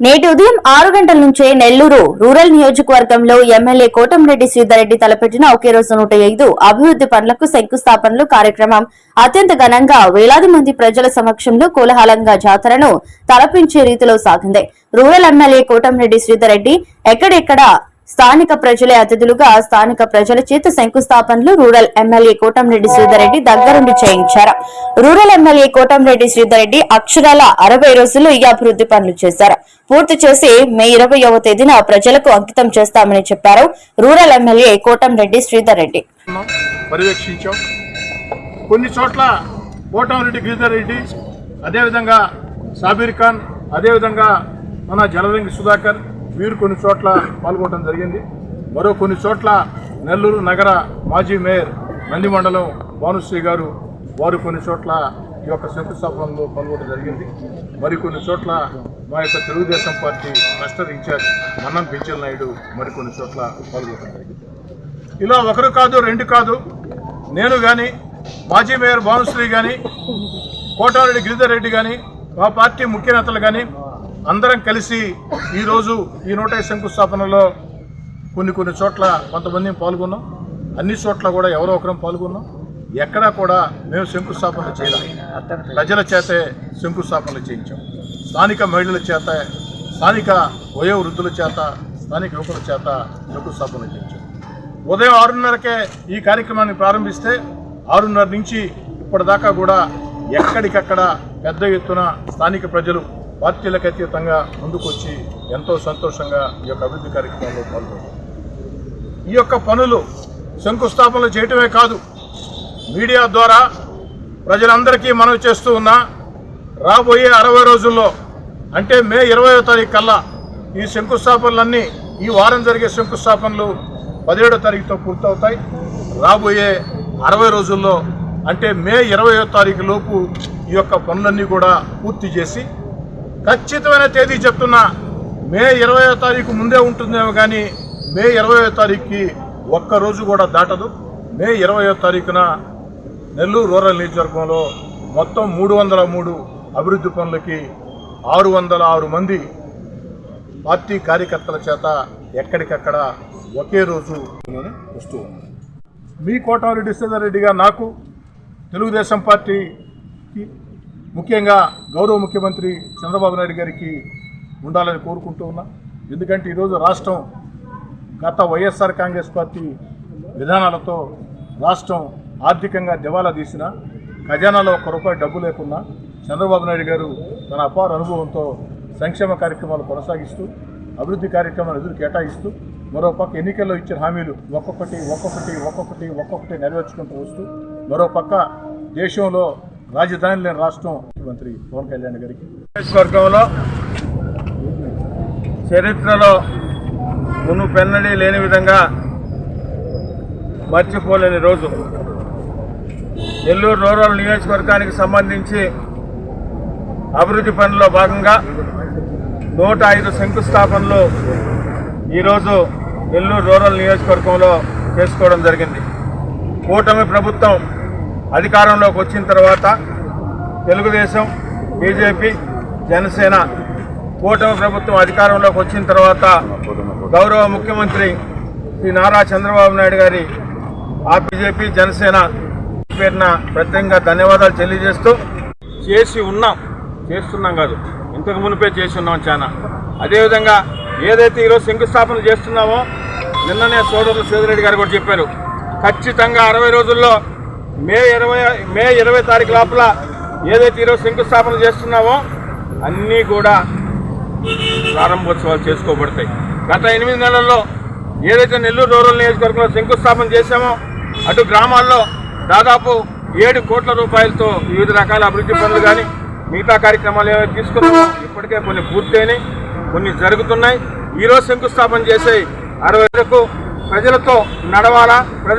నేటి ఉదయం ఆరు గంటల నుంచే నెల్లూరు రూరల్ నియోజకవర్గంలో ఎమ్మెల్యే కోటంరెడ్డి శ్రీధర్రెడ్డి తలపెట్టిన ఒకే రోజు నూట ఐదు అభివృద్ది పనులకు శంకుస్థాపనలు కార్యక్రమం. అత్యంత ఘనంగా వేలాది మంది ప్రజల సమక్షంలో కోలాహలంగా జాతరను తలపించే రీతిలో సాగింది. రూరల్ ఎమ్మెల్యే కోటంరెడ్డి శ్రీధర్రెడ్డి ఎక్కడెక్కడ స్థానిక ప్రజలే అతిథులుగా స్థానిక ప్రజల చేత శంకుస్థాపనలు రూరల్ ఎమ్మెల్యే కోటంరెడ్డి శ్రీధర్రెడ్డి దగ్గరుండి చేయించారు. రూరల్ ఎమ్మెల్యే కోటంరెడ్డి శ్రీధర్రెడ్డి అక్షరాల అరవై రోజుల్లో ఈ అభివృద్ధి పనులు చేశారు. పూర్తి చేసి మే ఇరవయవ తేదీన ప్రజలకు అంకితం చేస్తామని చెప్పారు రూరల్ ఎమ్మెల్యే కోటంరెడ్డి శ్రీధర్రెడ్డి. కొన్ని చోట్ల కోటంరెడ్డి గిరిధర్ రెడ్డి అదేవిధంగా సాబీర్ ఖాన్ అదేవిధంగా మన జలరంగి సుధాకర్ వీరు కొన్ని చోట్ల పాల్గొనడం జరిగింది. మరో కొన్ని చోట్ల నెల్లూరు నగర మాజీ మేయర్ నంది మండలం భానుశ్రీ గారు వారు కొన్ని చోట్ల ఈ యొక్క శంకుస్థాపనలో పాల్గొనడం జరిగింది. మరికొన్ని చోట్ల మా యొక్క Telugu Desam party cluster incharge Mannam Pinchal Naidu మరికొన్ని చోట్ల పాల్గొనడం జరిగింది. ఇలా ఒకరు కాదు రెండు కాదు. నేను కానీ మాజీ మేయర్ భానుశ్రీ కానీ కోటారెడ్డి గిరిధర్ రెడ్డి కానీ మా పార్టీ ముఖ్య నేతలు కానీ అందరం కలిసి ఈరోజు ఈ నూట శంకుస్థాపనలో కొన్ని కొన్ని చోట్ల కొంతమంది పాల్గొన్నాం. అన్ని చోట్ల కూడా ఎవరో ఒకరం పాల్గొన్నాం. ఎక్కడా కూడా మేము శంకుస్థాపన చేయలేం ప్రజల చేతే శంకుస్థాపనలు చేయించాం. స్థానిక మహిళల చేత స్థానిక వయోవృద్ధుల చేత స్థానిక యువకుల చేత శంకుస్థాపనలు చేయించాం. ఉదయం ఆరున్నరకే ఈ కార్యక్రమాన్ని ప్రారంభిస్తే ఆరున్నర నుంచి ఇప్పటిదాకా కూడా ఎక్కడికక్కడ పెద్ద ఎత్తున స్థానిక ప్రజలు పార్టీలకు అతీతంగా ముందుకొచ్చి ఎంతో సంతోషంగా ఈ యొక్క అభివృద్ధి కార్యక్రమంలో పాల్గొన్నారు. ఈ యొక్క పనులు శంకుస్థాపనలు చేయటమే కాదు మీడియా ద్వారా ప్రజలందరికీ మనవి చేస్తూ ఉన్నా రాబోయే అరవై రోజుల్లో అంటే మే ఇరవయో తారీఖు కల్లా ఈ శంకుస్థాపనలన్నీ ఈ వారం జరిగే శంకుస్థాపనలు పదిహేడో తారీఖుతో పూర్తవుతాయి. రాబోయే అరవై రోజుల్లో అంటే మే ఇరవయో తారీఖు లోపు ఈ యొక్క పనులన్నీ కూడా పూర్తి చేసి ఖచ్చితమైన తేదీ చెప్తున్నా మే ఇరవయో తారీఖు ముందే ఉంటుందేమో కానీ మే ఇరవయో తారీఖుకి ఒక్క రోజు కూడా దాటదు. మే ఇరవయో తారీఖున నెల్లూరు రూరల్ నియోజకవర్గంలో మొత్తం మూడు వందల మూడు అభివృద్ధి పనులకి ఆరు వందల ఆరు మంది పార్టీ కార్యకర్తల చేత ఎక్కడికక్కడ ఒకే రోజు వస్తూ ఉన్నారు మీ కోటారెడ్డి రెడ్డిగా నాకు తెలుగుదేశం పార్టీకి ముఖ్యంగా గౌరవ ముఖ్యమంత్రి చంద్రబాబు నాయుడు గారికి ఉండాలని కోరుకుంటూ ఉన్నా. ఎందుకంటే ఈరోజు రాష్ట్రం గత వైఎస్ఆర్ కాంగ్రెస్ పార్టీ విధానాలతో రాష్ట్రం ఆర్థికంగా దివాలా తీసిన ఖజానాలో ఒక్క రూపాయి డబ్బు లేకున్నా చంద్రబాబు నాయుడు గారు తన అపార అనుభవంతో సంక్షేమ కార్యక్రమాలు కొనసాగిస్తూ అభివృద్ధి కార్యక్రమాలు ఎదురు కేటాయిస్తూ మరోపక్క ఎన్నికల్లో ఇచ్చిన హామీలు ఒక్కొక్కటి ఒక్కొక్కటి ఒక్కొక్కటి ఒక్కొక్కటి నెరవేర్చుకుంటూ వస్తూ మరోపక్క దేశంలో రాజధాని లేని రాష్ట్రం. ముఖ్యమంత్రి పవన్ కళ్యాణ్ గారికి. నియోజకవర్గంలో చరిత్రలో మును పెన్నడి లేని విధంగా మర్చిపోలేని రోజు. నెల్లూరు రూరల్ నియోజకవర్గానికి సంబంధించి అభివృద్ధి పనుల్లో భాగంగా నూట ఐదు శంకుస్థాపనలు ఈరోజు నెల్లూరు రూరల్ నియోజకవర్గంలో చేసుకోవడం జరిగింది. కూటమి ప్రభుత్వం అధికారంలోకి వచ్చిన తర్వాత తెలుగుదేశం బీజేపీ జనసేన కూటమి ప్రభుత్వం అధికారంలోకి వచ్చిన తర్వాత గౌరవ ముఖ్యమంత్రి శ్రీ నారా చంద్రబాబు నాయుడు గారి ఆ బీజేపీ జనసేన పేరున ప్రత్యేకంగా ధన్యవాదాలు తెలియజేస్తూ చేసి ఉన్నాం. చేస్తున్నాం కాదు. ఇంతకు మునిపే చేసి ఉన్నాం చాలా. అదేవిధంగా ఏదైతే ఈరోజు శంకుస్థాపన చేస్తున్నామో నిన్ననే సోదరులు సేదిరెడ్డి గారు కూడా చెప్పారు. ఖచ్చితంగా అరవై రోజుల్లో మే ఇరవై మే ఇరవై తారీఖు లోపల ఏదైతే ఈరోజు శంకుస్థాపన చేస్తున్నామో అన్నీ కూడా ప్రారంభోత్సవాలు చేసుకోబడతాయి. గత ఎనిమిది నెలల్లో ఏదైతే నెల్లూరు రూరల్ నియోజకవర్గంలో శంకుస్థాపన చేశామో అటు గ్రామాల్లో దాదాపు ఏడు కోట్ల రూపాయలతో వివిధ రకాల అభివృద్ధి పనులు కానీ మిగతా కార్యక్రమాలు ఏమైనా తీసుకున్నామో ఇప్పటికే కొన్ని పూర్తయినాయి కొన్ని జరుగుతున్నాయి. ఈరోజు శంకుస్థాపన చేసే అరవై వరకు ప్రజలతో నడవాలా? ప్రజ